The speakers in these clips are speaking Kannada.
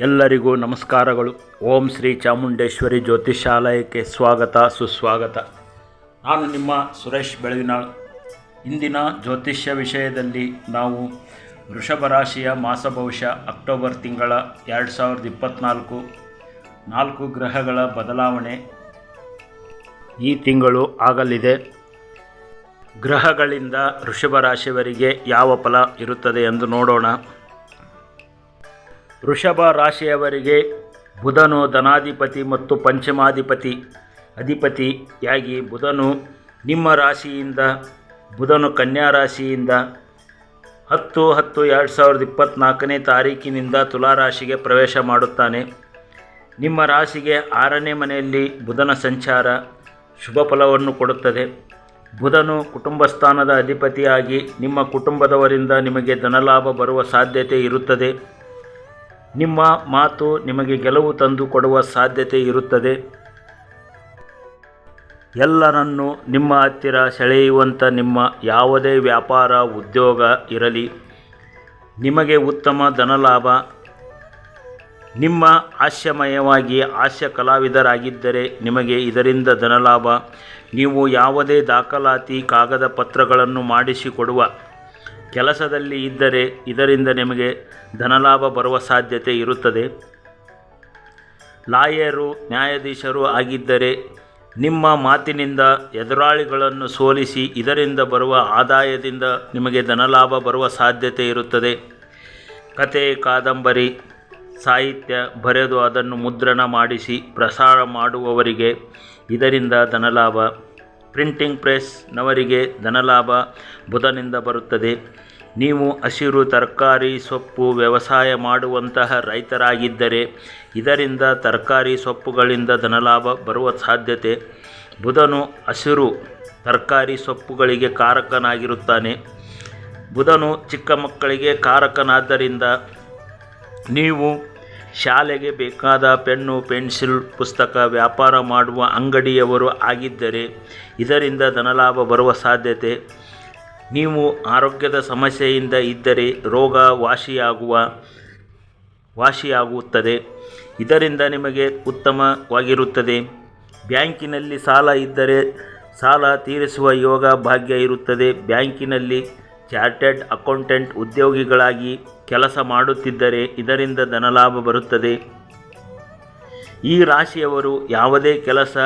ಎಲ್ಲರಿಗೂ ನಮಸ್ಕಾರಗಳು. ಓಂ ಶ್ರೀ ಚಾಮುಂಡೇಶ್ವರಿ ಜ್ಯೋತಿಷಾಲಯಕ್ಕೆ ಸ್ವಾಗತ, ಸುಸ್ವಾಗತ. ನಾನು ನಿಮ್ಮ ಸುರೇಶ್ ಬೆಳವಿನಾಳ್. ಇಂದಿನ ಜ್ಯೋತಿಷ್ಯ ವಿಷಯದಲ್ಲಿ ನಾವು ವೃಷಭ ರಾಶಿಯ ಮಾಸ ಭವಿಷ್ಯ ಅಕ್ಟೋಬರ್ ತಿಂಗಳ ಎರಡು ಸಾವಿರದ ಇಪ್ಪತ್ತ್ನಾಲ್ಕು ನಾಲ್ಕು ಗ್ರಹಗಳ ಬದಲಾವಣೆ ಈ ತಿಂಗಳು ಆಗಲಿದೆ. ಗ್ರಹಗಳಿಂದ ವೃಷಭ ರಾಶಿಯವರಿಗೆ ಯಾವ ಫಲ ಇರುತ್ತದೆ ಎಂದು ನೋಡೋಣ. ವೃಷಭ ರಾಶಿಯವರಿಗೆ ಬುಧನು ಧನಾಧಿಪತಿ ಮತ್ತು ಪಂಚಮಾಧಿಪತಿ ಅಧಿಪತಿಯಾಗಿ ಬುಧನು ನಿಮ್ಮ ರಾಶಿಯಿಂದ, ಬುಧನು ಕನ್ಯಾ ರಾಶಿಯಿಂದ ಹತ್ತು ಹತ್ತು ಎರಡು ಸಾವಿರದ ಇಪ್ಪತ್ತ್ನಾಲ್ಕನೇ ತಾರೀಕಿನಿಂದ ತುಲಾರಾಶಿಗೆ ಪ್ರವೇಶ ಮಾಡುತ್ತಾನೆ. ನಿಮ್ಮ ರಾಶಿಗೆ ಆರನೇ ಮನೆಯಲ್ಲಿ ಬುಧನ ಸಂಚಾರ ಶುಭ ಫಲವನ್ನು ಕೊಡುತ್ತದೆ. ಬುಧನು ಕುಟುಂಬ ಸ್ಥಾನದ ಅಧಿಪತಿಯಾಗಿ ನಿಮ್ಮ ಕುಟುಂಬದವರಿಂದ ನಿಮಗೆ ಧನಲಾಭ ಬರುವ ಸಾಧ್ಯತೆ ಇರುತ್ತದೆ. ನಿಮ್ಮ ಮಾತು ನಿಮಗೆ ಗೆಲುವು ತಂದು ಕೊಡುವ ಸಾಧ್ಯತೆ ಇರುತ್ತದೆ. ಎಲ್ಲರನ್ನು ನಿಮ್ಮ ಹತ್ತಿರ ಸೆಳೆಯುವಂಥ ನಿಮ್ಮ ಯಾವುದೇ ವ್ಯಾಪಾರ, ಉದ್ಯೋಗ ಇರಲಿ. ನಿಮಗೆ ಉತ್ತಮ ಧನಲಾಭ. ನಿಮ್ಮ ಹಾಸ್ಯಮಯವಾಗಿ ಹಾಸ್ಯ ಕಲಾವಿದರಾಗಿದ್ದರೆ ನಿಮಗೆ ಇದರಿಂದ ಧನಲಾಭ. ನೀವು ಯಾವುದೇ ದಾಖಲಾತಿ ಕಾಗದ ಪತ್ರಗಳನ್ನು ಮಾಡಿಸಿಕೊಡುವ ಕೆಲಸದಲ್ಲಿ ಇದ್ದರೆ ಇದರಿಂದ ನಿಮಗೆ ಧನಲಾಭ ಬರುವ ಸಾಧ್ಯತೆ ಇರುತ್ತದೆ. ಲಾಯರು, ನ್ಯಾಯಾಧೀಶರು ಆಗಿದ್ದರೆ ನಿಮ್ಮ ಮಾತಿನಿಂದ ಎದುರಾಳಿಗಳನ್ನು ಸೋಲಿಸಿ ಇದರಿಂದ ಬರುವ ಆದಾಯದಿಂದ ನಿಮಗೆ ಧನಲಾಭ ಬರುವ ಸಾಧ್ಯತೆ ಇರುತ್ತದೆ. ಕತೆ ಕಾದಂಬರಿ, ಸಾಹಿತ್ಯ ಬರೆದು ಅದನ್ನು ಮುದ್ರಣ ಮಾಡಿಸಿ ಪ್ರಸಾರ ಮಾಡುವವರಿಗೆ ಇದರಿಂದ ಧನಲಾಭ ಪ್ರಿಂಟಿಂಗ್ ಪ್ರೆಸ್ನವರಿಗೆ ಧನಲಾಭ ಬುಧನಿಂದ ಬರುತ್ತದೆ. ನೀವು ಹಸಿರು ತರಕಾರಿ ಸೊಪ್ಪು ವ್ಯವಸಾಯ ಮಾಡುವಂತಹ ರೈತರಾಗಿದ್ದರೆ ಇದರಿಂದ ತರಕಾರಿ ಸೊಪ್ಪುಗಳಿಂದ ಧನಲಾಭ ಬರುವ ಸಾಧ್ಯತೆ. ಬುಧನು ಹಸಿರು ತರಕಾರಿ ಸೊಪ್ಪುಗಳಿಗೆ ಕಾರಕನಾಗಿರುತ್ತಾನೆ. ಬುಧನು ಚಿಕ್ಕ ಮಕ್ಕಳಿಗೆ ಕಾರಕನಾದ್ದರಿಂದ ನೀವು ಶಾಲೆಗೆ ಬೇಕಾದ ಪೆನ್ನು, ಪೆನ್ಸಿಲ್, ಪುಸ್ತಕ, ವ್ಯಾಪಾರ ಮಾಡುವ ಅಂಗಡಿಯವರು ಆಗಿದ್ದರೆ ಇದರಿಂದ ಧನಲಾಭ ಬರುವ ಸಾಧ್ಯತೆ. ನೀವು ಆರೋಗ್ಯದ ಸಮಸ್ಯೆಯಿಂದ ಇದ್ದರೆ ರೋಗ ವಾಸಿಯಾಗುವ, ವಾಸಿಯಾಗುತ್ತದೆ. ಇದರಿಂದ ನಿಮಗೆ ಉತ್ತಮವಾಗಿರುತ್ತದೆ. ಬ್ಯಾಂಕಿನಲ್ಲಿ ಸಾಲ ಇದ್ದರೆ ಸಾಲ ತೀರಿಸುವ ಯೋಗ ಭಾಗ್ಯ ಇರುತ್ತದೆ. ಬ್ಯಾಂಕಿನಲ್ಲಿ ಚಾರ್ಟೆಡ್ ಅಕೌಂಟೆಂಟ್ ಉದ್ಯೋಗಿಗಳಾಗಿ ಕೆಲಸ ಮಾಡುತ್ತಿದ್ದರೆ ಇದರಿಂದ ಧನಲಾಭ ಬರುತ್ತದೆ. ಈ ರಾಶಿಯವರು ಯಾವುದೇ ಕೆಲಸ,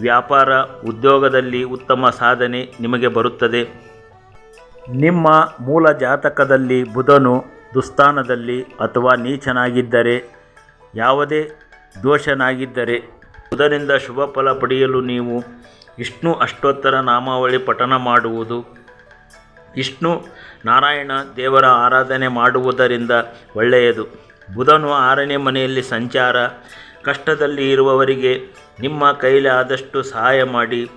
ವ್ಯಾಪಾರ, ಉದ್ಯೋಗದಲ್ಲಿ ಉತ್ತಮ ಸಾಧನೆ ನಿಮಗೆ ಬರುತ್ತದೆ. ನಿಮ್ಮ ಮೂಲ ಜಾತಕದಲ್ಲಿ ಬುಧನು ದುಸ್ಥಾನದಲ್ಲಿ ಅಥವಾ ನೀಚನಾಗಿದ್ದರೆ, ಯಾವುದೇ ದೋಷನಾಗಿದ್ದರೆ ಬುಧನಿಂದ ಶುಭ ಫಲ ಪಡೆಯಲು ನೀವು ವಿಷ್ಣು ಅಷ್ಟೋತ್ತರ ನಾಮಾವಳಿ ಪಠನ ಮಾಡುವುದು. ವಿಷ್ಣು ನಾರಾಯಣ ದೇವರ ಆರಾಧನೆ ಮಾಡುವುದರಿಂದ ಒಳ್ಳೆಯದು. ಬುಧನು ಆರನೇ ಮನೆಯಲ್ಲಿ ಸಂಚಾರ, ಕಷ್ಟದಲ್ಲಿ ಇರುವವರಿಗೆ ನಿಮ್ಮ ಕೈಲಿ ಆದಷ್ಟು ಸಹಾಯ ಮಾಡಿ,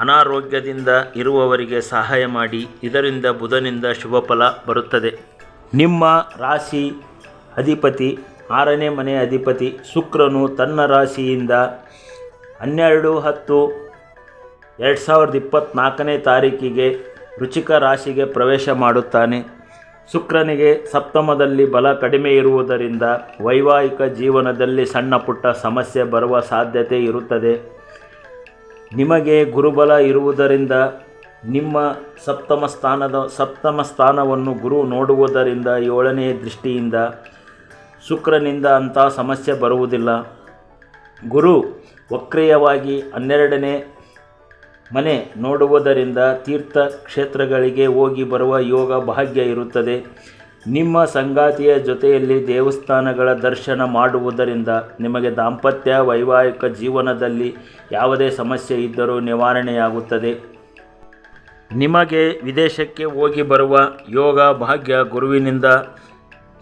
ಅನಾರೋಗ್ಯದಿಂದ ಇರುವವರಿಗೆ ಸಹಾಯ ಮಾಡಿ, ಇದರಿಂದ ಬುಧನಿಂದ ಶುಭ ಫಲ ಬರುತ್ತದೆ. ನಿಮ್ಮ ರಾಶಿ ಅಧಿಪತಿ, ಆರನೇ ಮನೆ ಅಧಿಪತಿ ಶುಕ್ರನು ತನ್ನ ರಾಶಿಯಿಂದ ಹನ್ನೆರಡು ಹತ್ತು ಎರಡು ಸಾವಿರದ ಇಪ್ಪತ್ತ್ನಾಲ್ಕನೇ ತಾರೀಕಿಗೆ ರುಚಿಕ ರಾಶಿಗೆ ಪ್ರವೇಶ ಮಾಡುತ್ತಾನೆ. ಶುಕ್ರನಿಗೆ ಸಪ್ತಮದಲ್ಲಿ ಬಲ ಕಡಿಮೆ ಇರುವುದರಿಂದ ವೈವಾಹಿಕ ಜೀವನದಲ್ಲಿ ಸಣ್ಣ ಪುಟ್ಟ ಸಮಸ್ಯೆ ಬರುವ ಸಾಧ್ಯತೆ ಇರುತ್ತದೆ. ನಿಮಗೆ ಗುರುಬಲ ಇರುವುದರಿಂದ ನಿಮ್ಮ ಸಪ್ತಮ ಸ್ಥಾನದ, ಸಪ್ತಮ ಸ್ಥಾನವನ್ನು ಗುರು ನೋಡುವುದರಿಂದ ಏಳನೇ ದೃಷ್ಟಿಯಿಂದ ಶುಕ್ರನಿಂದ ಅಂಥ ಸಮಸ್ಯೆ ಬರುವುದಿಲ್ಲ. ಗುರು ವಕ್ರಿಯವಾಗಿ ಹನ್ನೆರಡನೇ ಮನೆ ನೋಡುವುದರಿಂದ ತೀರ್ಥ ಕ್ಷೇತ್ರಗಳಿಗೆ ಹೋಗಿ ಬರುವ ಯೋಗ ಭಾಗ್ಯ ಇರುತ್ತದೆ. ನಿಮ್ಮ ಸಂಗಾತಿಯ ಜೊತೆಯಲ್ಲಿ ದೇವಸ್ಥಾನಗಳ ದರ್ಶನ ಮಾಡುವುದರಿಂದ ನಿಮಗೆ ದಾಂಪತ್ಯ, ವೈವಾಹಿಕ ಜೀವನದಲ್ಲಿ ಯಾವುದೇ ಸಮಸ್ಯೆ ಇದ್ದರೂ ನಿವಾರಣೆಯಾಗುತ್ತದೆ. ನಿಮಗೆ ವಿದೇಶಕ್ಕೆ ಹೋಗಿ ಬರುವ ಯೋಗ ಭಾಗ್ಯ ಗುರುವಿನಿಂದ,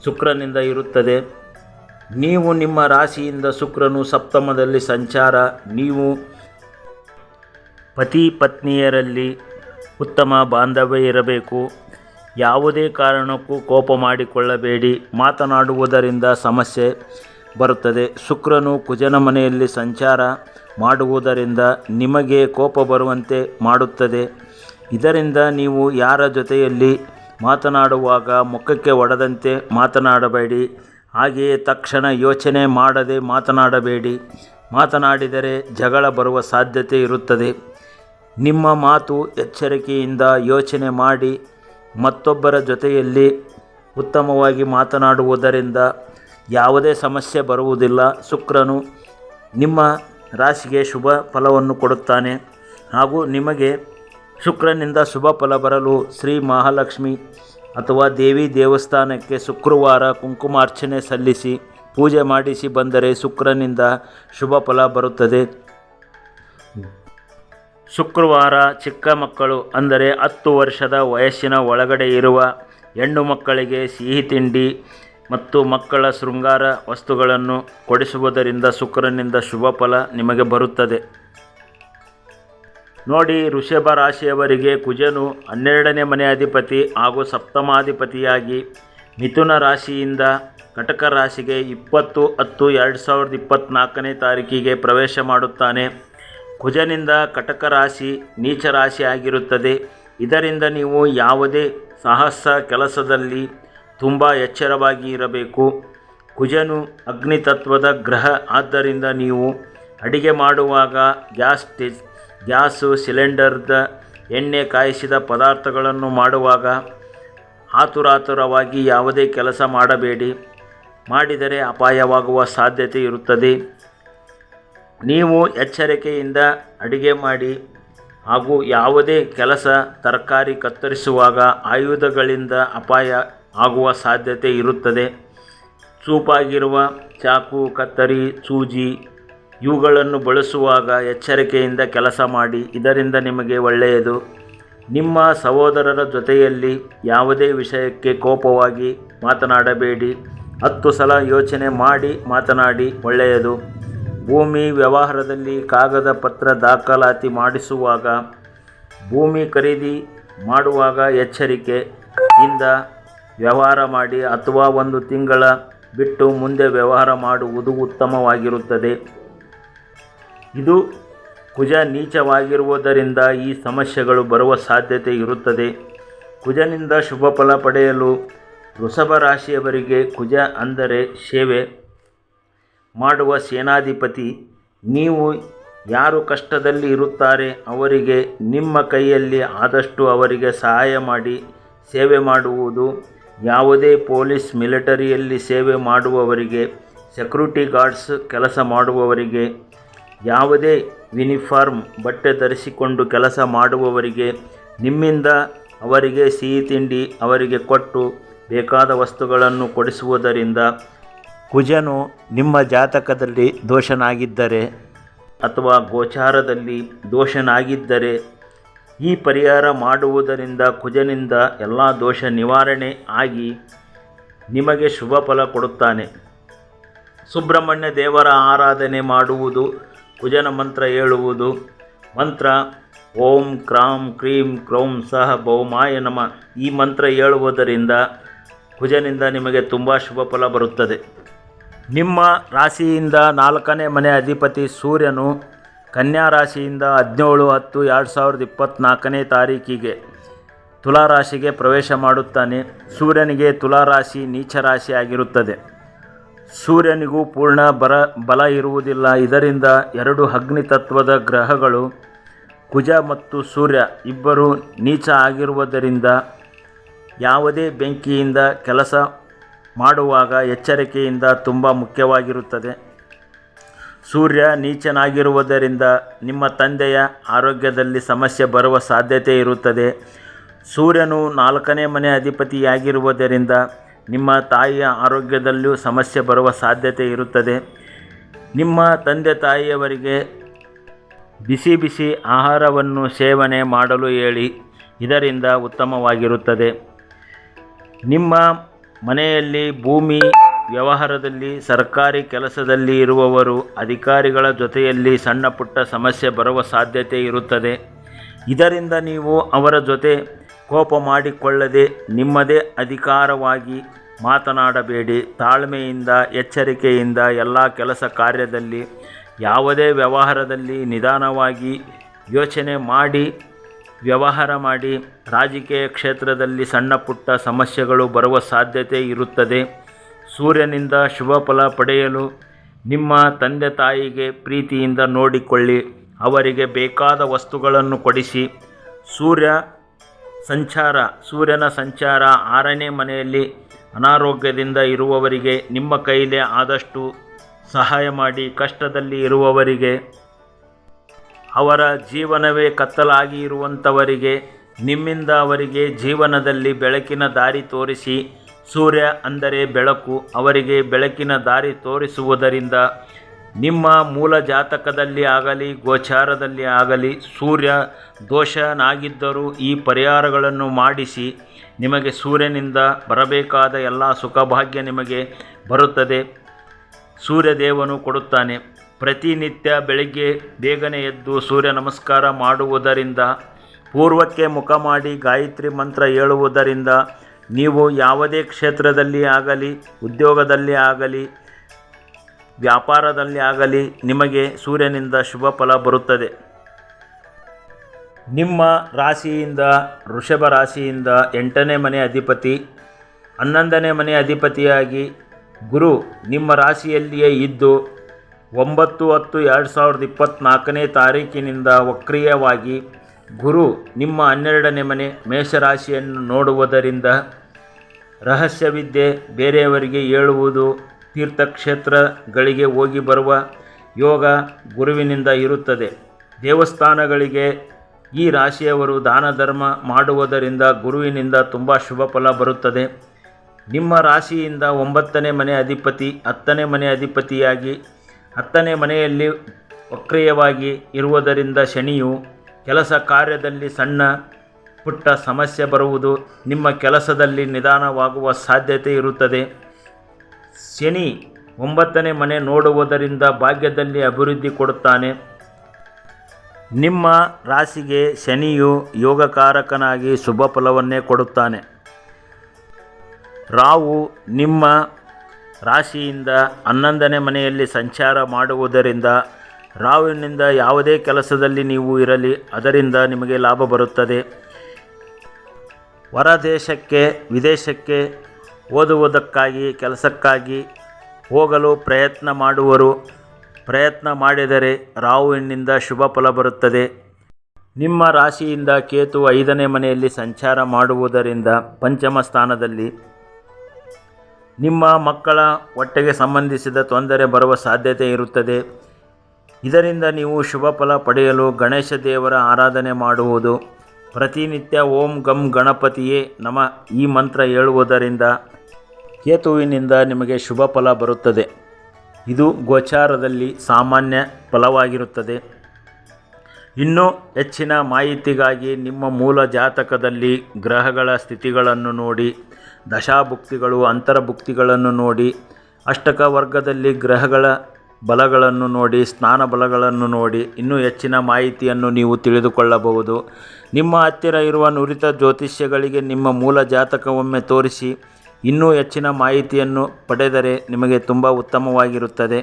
ಶುಕ್ರನಿಂದ ಇರುತ್ತದೆ. ನೀವು ನಿಮ್ಮ ರಾಶಿಯಿಂದ ಶುಕ್ರನು ಸಪ್ತಮದಲ್ಲಿ ಸಂಚಾರ, ನೀವು ಪತಿ ಪತ್ನಿಯರಲ್ಲಿ ಉತ್ತಮ ಬಾಂಧವ್ಯ ಇರಬೇಕು. ಯಾವುದೇ ಕಾರಣಕ್ಕೂ ಕೋಪ ಮಾಡಿಕೊಳ್ಳಬೇಡಿ. ಮಾತನಾಡುವುದರಿಂದ ಸಮಸ್ಯೆ ಬರುತ್ತದೆ. ಶುಕ್ರನು ಕುಜನ ಮನೆಯಲ್ಲಿ ಸಂಚಾರ ಮಾಡುವುದರಿಂದ ನಿಮಗೆ ಕೋಪ ಬರುವಂತೆ ಮಾಡುತ್ತದೆ. ಇದರಿಂದ ನೀವು ಯಾರ ಜೊತೆಯಲ್ಲಿ ಮಾತನಾಡುವಾಗ ಮುಖಕ್ಕೆ ಒಡದಂತೆ ಮಾತನಾಡಬೇಡಿ. ಹಾಗೆಯೇ ತಕ್ಷಣ ಯೋಚನೆ ಮಾಡದೆ ಮಾತನಾಡಬೇಡಿ. ಮಾತನಾಡಿದರೆ ಜಗಳ ಬರುವ ಸಾಧ್ಯತೆ ಇರುತ್ತದೆ. ನಿಮ್ಮ ಮಾತು ಎಚ್ಚರಿಕೆಯಿಂದ ಯೋಚನೆ ಮಾಡಿ ಮತ್ತೊಬ್ಬರ ಜೊತೆಯಲ್ಲಿ ಉತ್ತಮವಾಗಿ ಮಾತನಾಡುವುದರಿಂದ ಯಾವುದೇ ಸಮಸ್ಯೆ ಬರುವುದಿಲ್ಲ. ಶುಕ್ರನು ನಿಮ್ಮ ರಾಶಿಗೆ ಶುಭ ಫಲವನ್ನು ಕೊಡುತ್ತಾನೆ. ಹಾಗೂ ನಿಮಗೆ ಶುಕ್ರನಿಂದ ಶುಭ ಫಲ ಬರಲು ಶ್ರೀ ಮಹಾಲಕ್ಷ್ಮಿ ಅಥವಾ ದೇವಿ ದೇವಸ್ಥಾನಕ್ಕೆ ಶುಕ್ರವಾರ ಕುಂಕುಮಾರ್ಚನೆ ಸಲ್ಲಿಸಿ ಪೂಜೆ ಮಾಡಿಸಿ ಬಂದರೆ ಶುಕ್ರನಿಂದ ಶುಭ ಫಲ ಬರುತ್ತದೆ. ಶುಕ್ರವಾರ ಚಿಕ್ಕ ಮಕ್ಕಳು, ಅಂದರೆ ಹತ್ತು ವರ್ಷದ ವಯಸ್ಸಿನ ಒಳಗಡೆ ಇರುವ ಹೆಣ್ಣು ಮಕ್ಕಳಿಗೆ ಸಿಹಿ ತಿಂಡಿ ಮತ್ತು ಮಕ್ಕಳ ಶೃಂಗಾರ ವಸ್ತುಗಳನ್ನು ಕೊಡಿಸುವುದರಿಂದ ಶುಕ್ರನಿಂದ ಶುಭ ಫಲ ನಿಮಗೆ ಬರುತ್ತದೆ. ನೋಡಿ ಋಷಭ ರಾಶಿಯವರಿಗೆ ಕುಜನು ಹನ್ನೆರಡನೇ ಮನೆ ಅಧಿಪತಿ ಹಾಗೂ ಸಪ್ತಮಾಧಿಪತಿಯಾಗಿ ಮಿಥುನ ರಾಶಿಯಿಂದ ಕಟಕ ರಾಶಿಗೆ ಇಪ್ಪತ್ತು ಹತ್ತು ಎರಡು ಸಾವಿರದ ಇಪ್ಪತ್ತ್ನಾಲ್ಕನೇ ತಾರೀಕಿಗೆ ಪ್ರವೇಶ ಮಾಡುತ್ತಾನೆ. ಕುಜನಿಂದ ಕಟಕ ರಾಶಿ ನೀಚ ರಾಶಿ ಆಗಿರುತ್ತದೆ. ಇದರಿಂದ ನೀವು ಯಾವುದೇ ಸಾಹಸ ಕೆಲಸದಲ್ಲಿ ತುಂಬ ಎಚ್ಚರವಾಗಿ ಇರಬೇಕು. ಕುಜನು ಅಗ್ನಿತತ್ವದ ಗ್ರಹ, ಆದ್ದರಿಂದ ನೀವು ಅಡಿಗೆ ಮಾಡುವಾಗ ಗ್ಯಾಸ್ ಟಿ ಗ್ಯಾಸು ಸಿಲಿಂಡರ್ದ ಎಣ್ಣೆ ಕಾಯಿಸಿದ ಪದಾರ್ಥಗಳನ್ನು ಮಾಡುವಾಗ ಆತುರಾತುರವಾಗಿ ಯಾವುದೇ ಕೆಲಸ ಮಾಡಬೇಡಿ. ಮಾಡಿದರೆ ಅಪಾಯವಾಗುವ ಸಾಧ್ಯತೆ ಇರುತ್ತದೆ. ನೀವು ಎಚ್ಚರಿಕೆಯಿಂದ ಅಡಿಗೆ ಮಾಡಿ ಹಾಗೂ ಯಾವುದೇ ಕೆಲಸ ತರಕಾರಿ ಕತ್ತರಿಸುವಾಗ ಆಯುಧಗಳಿಂದ ಅಪಾಯ ಆಗುವ ಸಾಧ್ಯತೆ ಇರುತ್ತದೆ. ಚೂಪಾಗಿರುವ ಚಾಕು, ಕತ್ತರಿ, ಸೂಜಿ ಇವುಗಳನ್ನು ಬಳಸುವಾಗ ಎಚ್ಚರಿಕೆಯಿಂದ ಕೆಲಸ ಮಾಡಿ, ಇದರಿಂದ ನಿಮಗೆ ಒಳ್ಳೆಯದು. ನಿಮ್ಮ ಸಹೋದರರ ಜೊತೆಯಲ್ಲಿ ಯಾವುದೇ ವಿಷಯಕ್ಕೆ ಕೋಪವಾಗಿ ಮಾತನಾಡಬೇಡಿ. ಹತ್ತು ಸಲ ಯೋಚನೆ ಮಾಡಿ ಮಾತನಾಡಿ ಒಳ್ಳೆಯದು. ಭೂಮಿ ವ್ಯವಹಾರದಲ್ಲಿ ಕಾಗದ ಪತ್ರ ದಾಖಲಾತಿ ಮಾಡಿಸುವಾಗ, ಭೂಮಿ ಖರೀದಿ ಮಾಡುವಾಗ ಎಚ್ಚರಿಕೆಯಿಂದ ವ್ಯವಹಾರ ಮಾಡಿ ಅಥವಾ ಒಂದು ತಿಂಗಳ ಬಿಟ್ಟು ಮುಂದೆ ವ್ಯವಹಾರ ಮಾಡುವುದು ಉತ್ತಮವಾಗಿರುತ್ತದೆ. ಇದು ಕುಜ ನೀಚವಾಗಿರುವುದರಿಂದ ಈ ಸಮಸ್ಯೆಗಳು ಬರುವ ಸಾಧ್ಯತೆ ಇರುತ್ತದೆ. ಕುಜನಿಂದ ಶುಭ ಫಲ ಪಡೆಯಲು ವೃಷಭ ರಾಶಿಯವರಿಗೆ ಕುಜ ಅಂದರೆ ಸೇವೆ. ಮಾಡುವ ಸೇನಾಧಿಪತಿ, ನೀವು ಯಾರು ಕಷ್ಟದಲ್ಲಿ ಇರುತ್ತಾರೆ ಅವರಿಗೆ ನಿಮ್ಮ ಕೈಯಲ್ಲಿ ಆದಷ್ಟು ಅವರಿಗೆ ಸಹಾಯ ಮಾಡಿ ಸೇವೆ ಮಾಡುವುದು. ಯಾವುದೇ ಪೊಲೀಸ್ ಮಿಲಿಟರಿಯಲ್ಲಿ ಸೇವೆ ಮಾಡುವವರಿಗೆ, ಸೆಕ್ಯೂರಿಟಿ ಗಾರ್ಡ್ಸ್ ಕೆಲಸ ಮಾಡುವವರಿಗೆ, ಯಾವುದೇ ಯೂನಿಫಾರ್ಮ್ ಬಟ್ಟೆ ಧರಿಸಿಕೊಂಡು ಕೆಲಸ ಮಾಡುವವರಿಗೆ, ನಿಮ್ಮಿಂದ ಅವರಿಗೆ ಸಿಹಿ ತಿಂಡಿ ಅವರಿಗೆ ಕೊಟ್ಟು ಬೇಕಾದ ವಸ್ತುಗಳನ್ನು ಕೊಡಿಸುವುದರಿಂದ ಕುಜನು ನಿಮ್ಮ ಜಾತಕದಲ್ಲಿ ದೋಷನಾಗಿದ್ದರೆ ಅಥವಾ ಗೋಚಾರದಲ್ಲಿ ದೋಷನಾಗಿದ್ದರೆ ಈ ಪರಿಹಾರ ಮಾಡುವುದರಿಂದ ಕುಜನಿಂದ ಎಲ್ಲ ದೋಷ ನಿವಾರಣೆ ಆಗಿ ನಿಮಗೆ ಶುಭ ಫಲ ಕೊಡುತ್ತಾನೆ. ಸುಬ್ರಹ್ಮಣ್ಯ ದೇವರ ಆರಾಧನೆ ಮಾಡುವುದು, ಕುಜನ ಮಂತ್ರ ಹೇಳುವುದು, ಮಂತ್ರ ಓಂ ಕ್ರಾಂ ಕ್ರೀಂ ಕ್ರೌಂ ಸಹ ಬೌಮಾಯ ನಮ ಈ ಮಂತ್ರ ಹೇಳುವುದರಿಂದ ಕುಜನಿಂದ ನಿಮಗೆ ತುಂಬ ಶುಭ ಫಲ ಬರುತ್ತದೆ. ನಿಮ್ಮ ರಾಶಿಯಿಂದ ನಾಲ್ಕನೇ ಮನೆ ಅಧಿಪತಿ ಸೂರ್ಯನು ಕನ್ಯಾ ರಾಶಿಯಿಂದ ಹದಿನೇಳು, ಹತ್ತು, ಎರಡು ಸಾವಿರದ ಇಪ್ಪತ್ತ್ನಾಲ್ಕನೇ ತಾರೀಕಿಗೆ ತುಲಾರಾಶಿಗೆ ಪ್ರವೇಶ ಮಾಡುತ್ತಾನೆ. ಸೂರ್ಯನಿಗೆ ತುಲಾರಾಶಿ ನೀಚ ರಾಶಿ ಆಗಿರುತ್ತದೆ. ಸೂರ್ಯನಿಗೂ ಪೂರ್ಣ ಬರ, ಬಲ ಇರುವುದಿಲ್ಲ. ಇದರಿಂದ ಎರಡು ಅಗ್ನಿ ತತ್ವದ ಗ್ರಹಗಳು ಕುಜ ಮತ್ತು ಸೂರ್ಯ ಇಬ್ಬರು ನೀಚ ಆಗಿರುವುದರಿಂದ ಯಾವುದೇ ಬೆಂಕಿಯಿಂದ ಕೆಲಸ ಮಾಡುವಾಗ ಎಚ್ಚರಿಕೆಯಿಂದ ತುಂಬ ಮುಖ್ಯವಾಗಿರುತ್ತದೆ. ಸೂರ್ಯ ನೀಚನಾಗಿರುವುದರಿಂದ ನಿಮ್ಮ ತಂದೆಯ ಆರೋಗ್ಯದಲ್ಲಿ ಸಮಸ್ಯೆ ಬರುವ ಸಾಧ್ಯತೆ ಇರುತ್ತದೆ. ಸೂರ್ಯನು ನಾಲ್ಕನೇ ಮನೆ ಅಧಿಪತಿಯಾಗಿರುವುದರಿಂದ ನಿಮ್ಮ ತಾಯಿಯ ಆರೋಗ್ಯದಲ್ಲೂ ಸಮಸ್ಯೆ ಬರುವ ಸಾಧ್ಯತೆ ಇರುತ್ತದೆ. ನಿಮ್ಮ ತಂದೆ ತಾಯಿಯವರಿಗೆ ಬಿಸಿ ಬಿಸಿ ಆಹಾರವನ್ನು ಸೇವನೆ ಮಾಡಲು ಹೇಳಿ, ಇದರಿಂದ ಉತ್ತಮವಾಗಿರುತ್ತದೆ. ನಿಮ್ಮ ಮನೆಯಲ್ಲಿ ಭೂಮಿ, ವ್ಯವಹಾರದಲ್ಲಿ, ಸರ್ಕಾರಿ ಕೆಲಸದಲ್ಲಿ ಇರುವವರು, ಅಧಿಕಾರಿಗಳ ಜೊತೆಯಲ್ಲಿ ಸಣ್ಣ ಪುಟ್ಟ ಸಮಸ್ಯೆ ಬರುವ ಸಾಧ್ಯತೆ ಇರುತ್ತದೆ. ಇದರಿಂದ ನೀವು ಅವರ ಜೊತೆ ಕೋಪ ಮಾಡಿಕೊಳ್ಳದೆ, ನಿಮ್ಮದೇ ಅಧಿಕಾರವಾಗಿ ಮಾತನಾಡಬೇಡಿ. ತಾಳ್ಮೆಯಿಂದ, ಎಚ್ಚರಿಕೆಯಿಂದ ಎಲ್ಲ ಕೆಲಸ ಕಾರ್ಯದಲ್ಲಿ, ಯಾವುದೇ ವ್ಯವಹಾರದಲ್ಲಿ ನಿಧಾನವಾಗಿ ಯೋಚನೆ ಮಾಡಿ ವ್ಯವಹಾರ ಮಾಡಿ ರಾಜಕೀಯ ಕ್ಷೇತ್ರದಲ್ಲಿ ಸಣ್ಣ ಪುಟ್ಟ ಸಮಸ್ಯೆಗಳು ಬರುವ ಸಾಧ್ಯತೆ ಇರುತ್ತದೆ. ಸೂರ್ಯನಿಂದ ಶುಭ ಫಲ ಪಡೆಯಲು ನಿಮ್ಮ ತಂದೆ ತಾಯಿಗೆ ಪ್ರೀತಿಯಿಂದ ನೋಡಿಕೊಳ್ಳಿ. ಅವರಿಗೆ ಬೇಕಾದ ವಸ್ತುಗಳನ್ನು ಕೊಡಿಸಿ. ಸೂರ್ಯ ಸಂಚಾರ, ಸೂರ್ಯನ ಸಂಚಾರ ಆರನೇ ಮನೆಯಲ್ಲಿ ಅನಾರೋಗ್ಯದಿಂದ ಇರುವವರಿಗೆ ನಿಮ್ಮ ಕೈಲೇ ಆದಷ್ಟು ಸಹಾಯ ಮಾಡಿ ಕಷ್ಟದಲ್ಲಿ ಇರುವವರಿಗೆ ಅವರ ಜೀವನವೇ ಕತ್ತಲಾಗಿ ಇರುವಂಥವರಿಗೆ ನಿಮ್ಮಿಂದ ಅವರಿಗೆ ಜೀವನದಲ್ಲಿ ಬೆಳಕಿನ ದಾರಿ ತೋರಿಸಿ, ಸೂರ್ಯ ಅಂದರೆ ಬೆಳಕು, ಅವರಿಗೆ ಬೆಳಕಿನ ದಾರಿ ತೋರಿಸುವುದರಿಂದ ನಿಮ್ಮ ಮೂಲ ಜಾತಕದಲ್ಲಿ ಆಗಲಿ, ಗೋಚಾರದಲ್ಲಿ ಆಗಲಿ, ಸೂರ್ಯ ದೋಷನಾಗಿದ್ದರೂ ಈ ಪರಿಹಾರಗಳನ್ನು ಮಾಡಿಸಿ, ನಿಮಗೆ ಸೂರ್ಯನಿಂದ ಬರಬೇಕಾದ ಎಲ್ಲ ಸುಖಭಾಗ್ಯ ನಿಮಗೆ ಬರುತ್ತದೆ. ಸೂರ್ಯದೇವನು ಕೊಡುತ್ತಾನೆ. ಪ್ರತಿನಿತ್ಯ ಬೆಳಿಗ್ಗೆ ಬೇಗನೆ ಎದ್ದು ಸೂರ್ಯ ನಮಸ್ಕಾರ ಮಾಡುವುದರಿಂದ, ಪೂರ್ವಕ್ಕೆ ಮುಖ ಮಾಡಿ ಗಾಯತ್ರಿ ಮಂತ್ರ ಹೇಳುವುದರಿಂದ ನೀವು ಯಾವುದೇ ಕ್ಷೇತ್ರದಲ್ಲಿ ಆಗಲಿ, ಉದ್ಯೋಗದಲ್ಲಿ ಆಗಲಿ, ವ್ಯಾಪಾರದಲ್ಲಿ ಆಗಲಿ ನಿಮಗೆ ಸೂರ್ಯನಿಂದ ಶುಭ ಫಲ ಬರುತ್ತದೆ. ನಿಮ್ಮ ರಾಶಿಯಿಂದ, ವೃಷಭ ರಾಶಿಯಿಂದ ಎಂಟನೇ ಮನೆ ಅಧಿಪತಿ, ಹನ್ನೊಂದನೇ ಮನೆ ಅಧಿಪತಿಯಾಗಿ ಗುರು ನಿಮ್ಮ ರಾಶಿಯಲ್ಲಿಯೇ ಇದ್ದು ಒಂಬತ್ತು ಹತ್ತು ಎರಡು ಸಾವಿರದ ಇಪ್ಪತ್ತ್ನಾಲ್ಕನೇ ತಾರೀಕಿನಿಂದ ವಕ್ರಿಯವಾಗಿ ಗುರು ನಿಮ್ಮ ಹನ್ನೆರಡನೇ ಮನೆ ಮೇಷರಾಶಿಯನ್ನು ನೋಡುವುದರಿಂದ ರಹಸ್ಯವಿದ್ಯೆ ಬೇರೆಯವರಿಗೆ ಹೇಳುವುದು ತೀರ್ಥಕ್ಷೇತ್ರಗಳಿಗೆ ಹೋಗಿ ಬರುವ ಯೋಗ ಗುರುವಿನಿಂದ ಇರುತ್ತದೆ. ದೇವಸ್ಥಾನಗಳಿಗೆ ಈ ರಾಶಿಯವರು ದಾನ ಧರ್ಮ ಮಾಡುವುದರಿಂದ ಗುರುವಿನಿಂದ ತುಂಬ ಶುಭ ಫಲ ಬರುತ್ತದೆ. ನಿಮ್ಮ ರಾಶಿಯಿಂದ ಒಂಬತ್ತನೇ ಮನೆ ಅಧಿಪತಿ, ಹತ್ತನೇ ಮನೆ ಅಧಿಪತಿಯಾಗಿ ಹತ್ತನೇ ಮನೆಯಲ್ಲಿ ವಕ್ರಿಯವಾಗಿ ಇರುವುದರಿಂದ ಶನಿಯು ಕೆಲಸ ಕಾರ್ಯದಲ್ಲಿ ಸಣ್ಣ ಪುಟ್ಟ ಸಮಸ್ಯೆ ಬರುವುದು ನಿಮ್ಮ ಕೆಲಸದಲ್ಲಿ ನಿಧಾನವಾಗುವ ಸಾಧ್ಯತೆ ಇರುತ್ತದೆ. ಶನಿ ಒಂಬತ್ತನೇ ಮನೆ ನೋಡುವುದರಿಂದ ಭಾಗ್ಯದಲ್ಲಿ ಅಭಿವೃದ್ಧಿ ಕೊಡುತ್ತಾನೆ. ನಿಮ್ಮ ರಾಶಿಗೆ ಶನಿಯು ಯೋಗಕಾರಕನಾಗಿ ಶುಭ ಫಲವನ್ನೇ ಕೊಡುತ್ತಾನೆ. ರಾವು ನಿಮ್ಮ ರಾಶಿಯಿಂದ ಹನ್ನೊಂದನೇ ಮನೆಯಲ್ಲಿ ಸಂಚಾರ ಮಾಡುವುದರಿಂದ ರಾಹುವಿನಿಂದ ಯಾವುದೇ ಕೆಲಸದಲ್ಲಿ ನೀವು ಇರಲಿ, ಅದರಿಂದ ನಿಮಗೆ ಲಾಭ ಬರುತ್ತದೆ. ಹೊರದೇಶಕ್ಕೆ ವಿದೇಶಕ್ಕೆ ಓದುವುದಕ್ಕಾಗಿ, ಕೆಲಸಕ್ಕಾಗಿ ಹೋಗಲು ಪ್ರಯತ್ನ ಮಾಡುವರು. ಪ್ರಯತ್ನ ಮಾಡಿದರೆ ರಾಹುವಿನಿಂದ ಶುಭ ಫಲ ಬರುತ್ತದೆ. ನಿಮ್ಮ ರಾಶಿಯಿಂದ ಕೇತು ಐದನೇ ಮನೆಯಲ್ಲಿ ಸಂಚಾರ ಮಾಡುವುದರಿಂದ ಪಂಚಮ ಸ್ಥಾನದಲ್ಲಿ ನಿಮ್ಮ ಮಕ್ಕಳ ಹೊಟ್ಟೆಗೆ ಸಂಬಂಧಿಸಿದ ತೊಂದರೆ ಬರುವ ಸಾಧ್ಯತೆ ಇರುತ್ತದೆ. ಇದರಿಂದ ನೀವು ಶುಭ ಫಲ ಪಡೆಯಲು ಗಣೇಶ ದೇವರ ಆರಾಧನೆ ಮಾಡುವುದು. ಪ್ರತಿನಿತ್ಯ ಓಂ ಗಂ ಗಣಪತಿಯೇ ನಮ ಈ ಮಂತ್ರ ಹೇಳುವುದರಿಂದ ಕೇತುವಿನಿಂದ ನಿಮಗೆ ಶುಭ ಫಲ ಬರುತ್ತದೆ. ಇದು ಗೋಚಾರದಲ್ಲಿ ಸಾಮಾನ್ಯ ಫಲವಾಗಿರುತ್ತದೆ. ಇನ್ನೂ ಹೆಚ್ಚಿನ ಮಾಹಿತಿಗಾಗಿ ನಿಮ್ಮ ಮೂಲ ಜಾತಕದಲ್ಲಿ ಗ್ರಹಗಳ ಸ್ಥಿತಿಗಳನ್ನು ನೋಡಿ. ದಶಾಭುಕ್ತಿಗಳು, ಅಂತರಭುಕ್ತಿಗಳನ್ನು ನೋಡಿ ಅಷ್ಟಕ ವರ್ಗದಲ್ಲಿ ಗ್ರಹಗಳ ಬಲಗಳನ್ನು ನೋಡಿ, ಸ್ನಾನ ಬಲಗಳನ್ನು ನೋಡಿ, ಇನ್ನೂ ಹೆಚ್ಚಿನ ಮಾಹಿತಿಯನ್ನು ನೀವು ತಿಳಿದುಕೊಳ್ಳಬಹುದು. ನಿಮ್ಮ ಹತ್ತಿರ ಇರುವ ನುರಿತ ಜ್ಯೋತಿಷ್ಯಗಳಿಗೆ ನಿಮ್ಮ ಮೂಲ ಜಾತಕವೊಮ್ಮೆ ತೋರಿಸಿ, ಇನ್ನೂ ಹೆಚ್ಚಿನ ಮಾಹಿತಿಯನ್ನು ಪಡೆದರೆ ನಿಮಗೆ ತುಂಬ ಉತ್ತಮವಾಗಿರುತ್ತದೆ.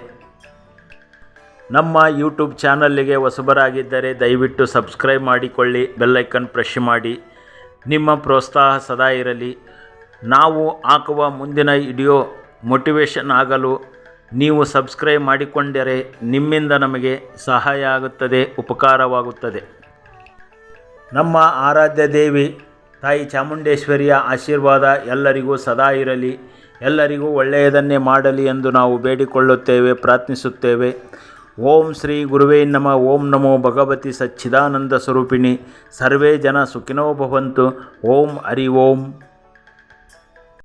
ನಮ್ಮ ಯೂಟ್ಯೂಬ್ ಚಾನಲ್ಲಿಗೆ ಹೊಸಬರಾಗಿದ್ದರೆ ದಯವಿಟ್ಟು ಸಬ್ಸ್ಕ್ರೈಬ್ ಮಾಡಿಕೊಳ್ಳಿ ಬೆಲ್ಲೈಕನ್ ಪ್ರೆಶ್ ಮಾಡಿ. ನಿಮ್ಮ ಪ್ರೋತ್ಸಾಹ ಸದಾ ಇರಲಿ. ನಾವು ಹಾಕುವ ಮುಂದಿನ ವಿಡಿಯೋ ಮೋಟಿವೇಶನ್ ಆಗಲು ನೀವು ಸಬ್ಸ್ಕ್ರೈಬ್ ಮಾಡಿಕೊಂಡರೆ ನಿಮ್ಮಿಂದ ನಮಗೆ ಸಹಾಯ ಆಗುತ್ತದೆ, ಉಪಕಾರವಾಗುತ್ತದೆ. ನಮ್ಮ ಆರಾಧ್ಯ ದೇವಿ ತಾಯಿ ಚಾಮುಂಡೇಶ್ವರಿಯ ಆಶೀರ್ವಾದ ಎಲ್ಲರಿಗೂ ಸದಾ ಇರಲಿ, ಎಲ್ಲರಿಗೂ ಒಳ್ಳೆಯದನ್ನೇ ಮಾಡಲಿ ಎಂದು ನಾವು ಬೇಡಿಕೊಳ್ಳುತ್ತೇವೆ, ಪ್ರಾರ್ಥಿಸುತ್ತೇವೆ. ಓಂ ಶ್ರೀ ಗುರುವೇ ನಮ, ಓಂ ನಮೋ ಭಗವತಿ ಸಚ್ಚಿದಾನಂದ ಸ್ವರೂಪಿಣಿ, ಸರ್ವೇ ಜನ ಸುಖಿನೋ ಭವಂತು, ಓಂ ಹರಿ ಓಂ.